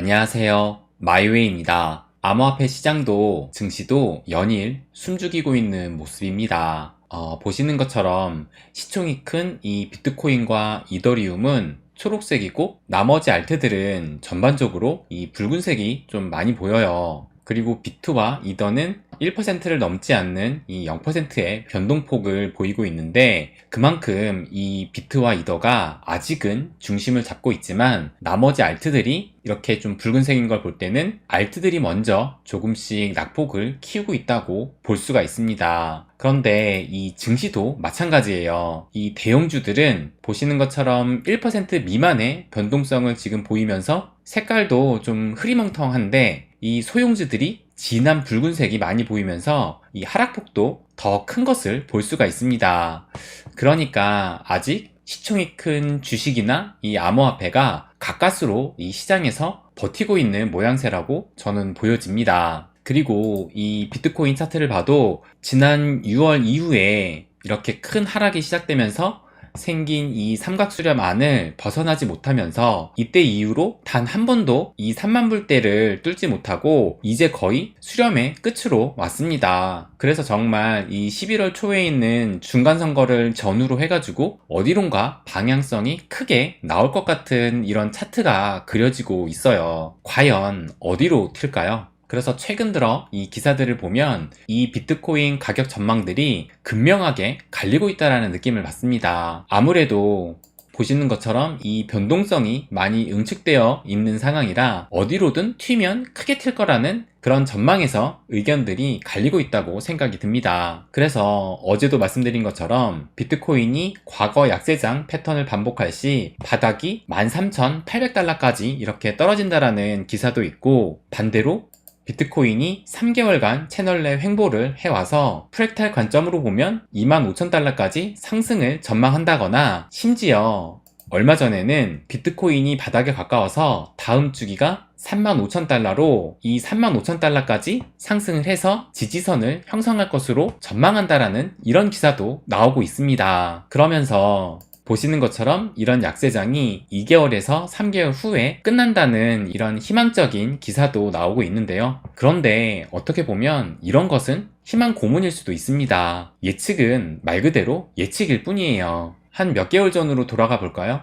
안녕하세요. 마이웨이입니다. 암호화폐 시장도 증시도 연일 숨죽이고 있는 모습입니다. 어, 보시는 것처럼 시총이 큰 이 비트코인과 이더리움은 초록색이고 나머지 알트들은 전반적으로 이 붉은색이 좀 많이 보여요. 그리고 비트와 이더는 1%를 넘지 않는 이 0%의 변동폭을 보이고 있는데 그만큼 이 비트와 이더가 아직은 중심을 잡고 있지만 나머지 알트들이 이렇게 좀 붉은색인 걸 볼 때는 알트들이 먼저 조금씩 낙폭을 키우고 있다고 볼 수가 있습니다. 그런데 이 증시도 마찬가지예요. 이 대형주들은 보시는 것처럼 1% 미만의 변동성을 지금 보이면서 색깔도 좀 흐리멍텅한데 이 소형주들이 진한 붉은색이 많이 보이면서 이 하락폭도 더 큰 것을 볼 수가 있습니다. 그러니까 아직 시총이 큰 주식이나 이 암호화폐가 가까스로 이 시장에서 버티고 있는 모양새라고 저는 보여집니다. 그리고 이 비트코인 차트를 봐도 지난 6월 이후에 이렇게 큰 하락이 시작되면서 생긴 이 삼각수렴 안을 벗어나지 못하면서 이때 이후로 단 한 번도 이 3만 불대를 뚫지 못하고 이제 거의 수렴의 끝으로 왔습니다. 그래서 정말 이 11월 초에 있는 중간선거를 전후로 해가지고 어디론가 방향성이 크게 나올 것 같은 이런 차트가 그려지고 있어요. 과연 어디로 튈까요? 그래서 최근 들어 이 기사들을 보면 이 비트코인 가격 전망들이 극명하게 갈리고 있다는 느낌을 받습니다. 아무래도 보시는 것처럼 이 변동성이 많이 응축되어 있는 상황이라 어디로든 튀면 크게 튈 거라는 그런 전망에서 의견들이 갈리고 있다고 생각이 듭니다. 그래서 어제도 말씀드린 것처럼 비트코인이 과거 약세장 패턴을 반복할 시 바닥이 13,800달러까지 이렇게 떨어진다라는 기사도 있고 반대로 비트코인이 3개월간 채널 내 횡보를 해와서 프랙탈 관점으로 보면 25,000달러까지 상승을 전망한다거나 심지어 얼마 전에는 비트코인이 바닥에 가까워서 다음 주기가 35,000달러로 이 35,000달러까지 상승을 해서 지지선을 형성할 것으로 전망한다라는 이런 기사도 나오고 있습니다. 그러면서 보시는 것처럼 이런 약세장이 2개월에서 3개월 후에 끝난다는 이런 희망적인 기사도 나오고 있는데요. 그런데 어떻게 보면 이런 것은 희망 고문일 수도 있습니다. 예측은 말 그대로 예측일 뿐이에요. 한 몇 개월 전으로 돌아가 볼까요?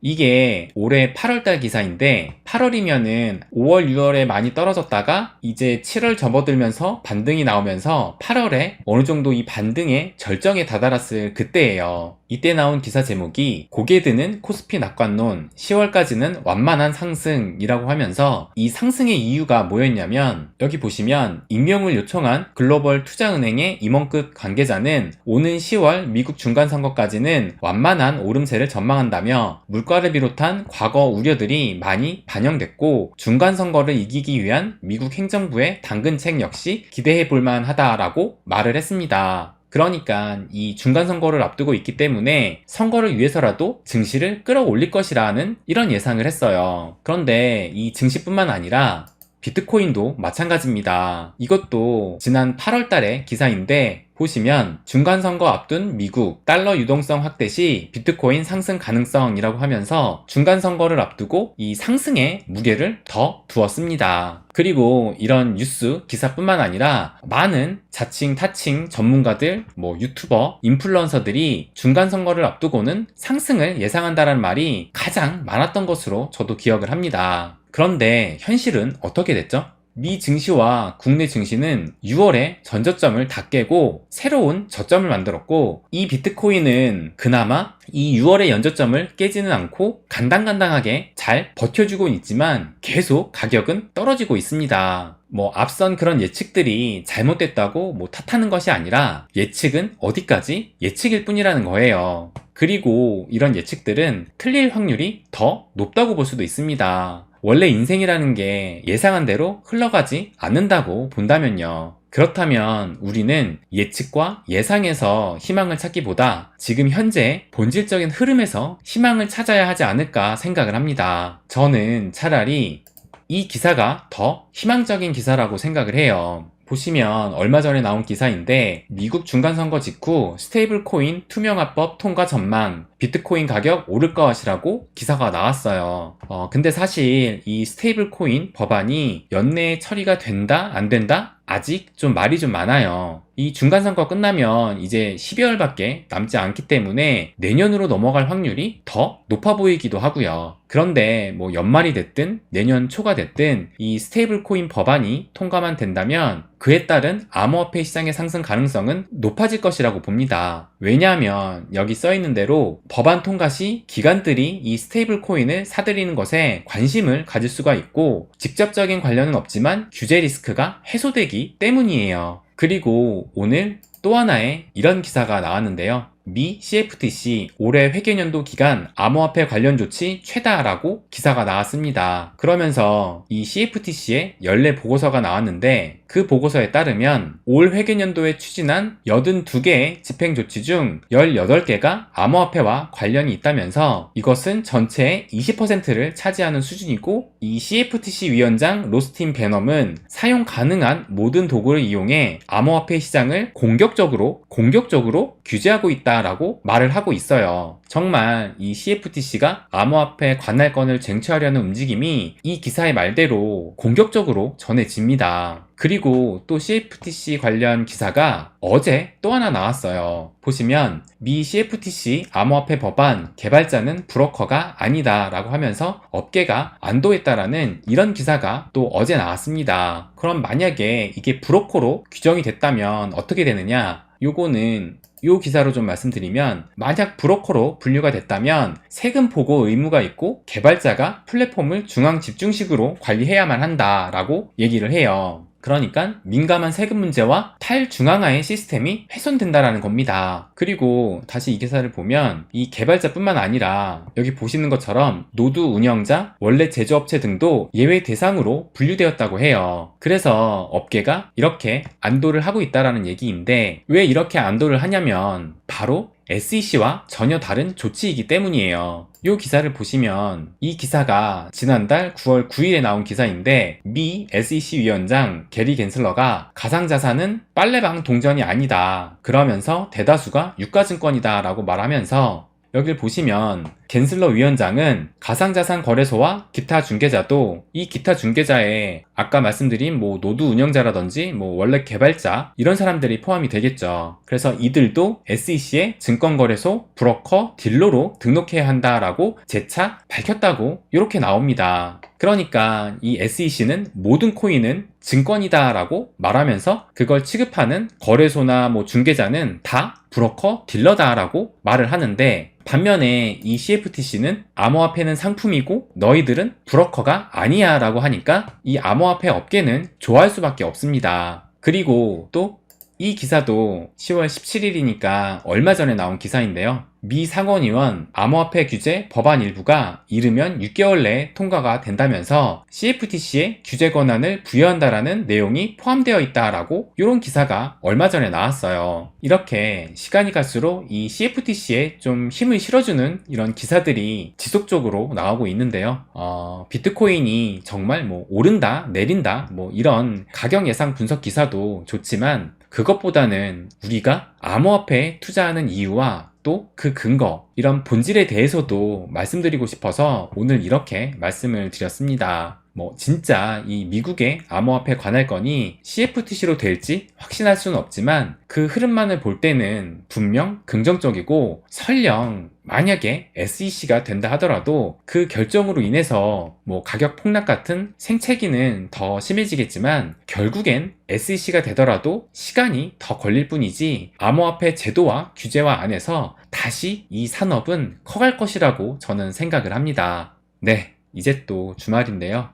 이게 올해 8월달 기사인데 8월이면은 5월, 6월에 많이 떨어졌다가 이제 7월 접어들면서 반등이 나오면서 8월에 어느 정도 이 반등의 절정에 다다랐을 그때예요. 이때 나온 기사 제목이 고개 드는 코스피 낙관론 10월까지는 완만한 상승이라고 하면서 이 상승의 이유가 뭐였냐면 여기 보시면 임명을 요청한 글로벌 투자은행의 임원급 관계자는 오는 10월 미국 중간선거까지는 완만한 오름세를 전망한다며 물가를 비롯한 과거 우려들이 많이 반영됐고 중간 선거를 이기기 위한 미국 행정부의 당근책 역시 기대해 볼만 하다라고 말을 했습니다. 그러니까 이 중간 선거를 앞두고 있기 때문에 선거를 위해서라도 증시를 끌어올릴 것이라는 이런 예상을 했어요. 그런데 이 증시뿐만 아니라 비트코인도 마찬가지입니다. 이것도 지난 8월 달의 기사인데 보시면 중간선거 앞둔 미국 달러 유동성 확대 시 비트코인 상승 가능성이라고 하면서 중간선거를 앞두고 이 상승에 무게를 더 두었습니다. 그리고 이런 뉴스 기사뿐만 아니라 많은 자칭 타칭 전문가들, 뭐 유튜버, 인플루언서들이 중간 선거를 앞두고는 상승을 예상한다는 말이 가장 많았던 것으로 저도 기억을 합니다. 그런데 현실은 어떻게 됐죠? 미 증시와 국내 증시는 6월에 전저점을 다 깨고 새로운 저점을 만들었고 이 비트코인은 그나마 이 6월의 연저점을 깨지는 않고 간당간당하게 잘 버텨주고 있지만 계속 가격은 떨어지고 있습니다. 뭐 앞선 그런 예측들이 잘못됐다고 뭐 탓하는 것이 아니라 예측은 어디까지 예측일 뿐이라는 거예요. 그리고 이런 예측들은 틀릴 확률이 더 높다고 볼 수도 있습니다. 원래 인생이라는 게 예상한 대로 흘러가지 않는다고 본다면요. 그렇다면 우리는 예측과 예상에서 희망을 찾기보다 지금 현재 본질적인 흐름에서 희망을 찾아야 하지 않을까 생각을 합니다. 저는 차라리 이 기사가 더 희망적인 기사라고 생각을 해요. 보시면 얼마 전에 나온 기사인데 미국 중간선거 직후 스테이블 코인 투명화법 통과 전망 비트코인 가격 오를 것이라고 기사가 나왔어요. 어, 근데 사실 이 스테이블 코인 법안이 연내에 처리가 된다 안 된다 아직 좀 말이 좀 많아요. 이 중간 선거 끝나면 이제 12월밖에 남지 않기 때문에 내년으로 넘어갈 확률이 더 높아 보이기도 하고요. 그런데 뭐 연말이 됐든 내년 초가 됐든 이 스테이블 코인 법안이 통과만 된다면 그에 따른 암호화폐 시장의 상승 가능성은 높아질 것이라고 봅니다. 왜냐하면 여기 써 있는 대로 법안 통과 시 기관들이 이 스테이블 코인을 사들이는 것에 관심을 가질 수가 있고 직접적인 관련은 없지만 규제 리스크가 해소되기 때문이에요. 그리고 오늘 또 하나의 이런 기사가 나왔는데요. 미 CFTC 올해 회계연도 기간 암호화폐 관련 조치 최다라고 기사가 나왔습니다. 그러면서 이 CFTC의 연례 보고서가 나왔는데 그 보고서에 따르면 올 회계연도에 추진한 82개의 집행 조치 중 18개가 암호화폐와 관련이 있다면서 이것은 전체의 20%를 차지하는 수준이고 이 CFTC 위원장 로스틴 베넘은 사용 가능한 모든 도구를 이용해 암호화폐 시장을 공격적으로 공격적으로 규제하고 있다 라고 말을 하고 있어요. 정말 이 CFTC가 암호화폐 관할권을 쟁취하려는 움직임이 이 기사의 말대로 공격적으로 전해집니다. 그리고 또 CFTC 관련 기사가 어제 또 하나 나왔어요. 보시면 미 CFTC 암호화폐 법안 개발자는 브로커가 아니다 라고 하면서 업계가 안도했다라는 이런 기사가 또 어제 나왔습니다. 그럼 만약에 이게 브로커로 규정이 됐다면 어떻게 되느냐? 요거는 요 기사로 좀 말씀드리면 만약 브로커로 분류가 됐다면 세금 보고 의무가 있고 개발자가 플랫폼을 중앙 집중식으로 관리해야만 한다라고 얘기를 해요. 그러니까 민감한 세금 문제와 탈중앙화의 시스템이 훼손된다라는 겁니다. 그리고 다시 이 기사를 보면 이 개발자뿐만 아니라 여기 보시는 것처럼 노드 운영자, 원래 제조업체 등도 예외 대상으로 분류되었다고 해요. 그래서 업계가 이렇게 안도를 하고 있다라는 얘기인데 왜 이렇게 안도를 하냐면 바로 SEC와 전혀 다른 조치이기 때문이에요. 이 기사를 보시면 이 기사가 지난달 9월 9일에 나온 기사인데 미 SEC 위원장 게리 겐슬러가 가상자산은 빨래방 동전이 아니다. 그러면서 대다수가 유가증권이다 라고 말하면서 여길 보시면 겐슬러 위원장은 가상자산 거래소와 기타 중개자도 이 기타 중개자에 아까 말씀드린 뭐 노드 운영자라든지 뭐 원래 개발자 이런 사람들이 포함이 되겠죠. 그래서 이들도 SEC의 증권거래소, 브로커, 딜러로 등록해야 한다라고 재차 밝혔다고 이렇게 나옵니다. 그러니까 이 SEC는 모든 코인은 증권이다라고 말하면서 그걸 취급하는 거래소나 뭐 중개자는 다 브로커, 딜러다라고 말을 하는데 반면에 이 CFTC는 암호화폐는 상품이고 너희들은 브로커가 아니야 라고 하니까 이 암호화폐 업계는 좋아할 수밖에 없습니다. 그리고 또 이 기사도 10월 17일이니까 얼마 전에 나온 기사인데요. 미 상원의원 암호화폐 규제 법안 일부가 이르면 6개월 내에 통과가 된다면서 CFTC에 규제 권한을 부여한다라는 내용이 포함되어 있다라고 이런 기사가 얼마 전에 나왔어요. 이렇게 시간이 갈수록 이 CFTC에 좀 힘을 실어주는 이런 기사들이 지속적으로 나오고 있는데요. 어, 비트코인이 정말 뭐 오른다, 내린다, 뭐 이런 가격 예상 분석 기사도 좋지만 그것보다는 우리가 암호화폐에 투자하는 이유와 또 그 근거, 이런 본질에 대해서도 말씀드리고 싶어서 오늘 이렇게 말씀을 드렸습니다. 뭐 진짜 이 미국의 암호화폐 관할권이 CFTC로 될지 확신할 수는 없지만 그 흐름만을 볼 때는 분명 긍정적이고 설령 만약에 SEC가 된다 하더라도 그 결정으로 인해서 뭐 가격 폭락 같은 생채기는 더 심해지겠지만 결국엔 SEC가 되더라도 시간이 더 걸릴 뿐이지 암호화폐 제도와 규제와 안에서 다시 이 산업은 커갈 것이라고 저는 생각을 합니다. 네, 이제 또 주말인데요.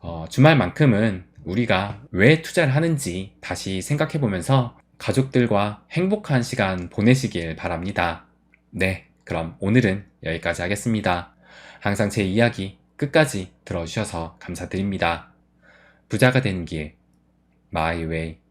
어, 주말만큼은 우리가 왜 투자를 하는지 다시 생각해 보면서 가족들과 행복한 시간 보내시길 바랍니다. 네, 그럼 오늘은 여기까지 하겠습니다. 항상 제 이야기 끝까지 들어주셔서 감사드립니다. 부자가 되는 길, 마이웨이.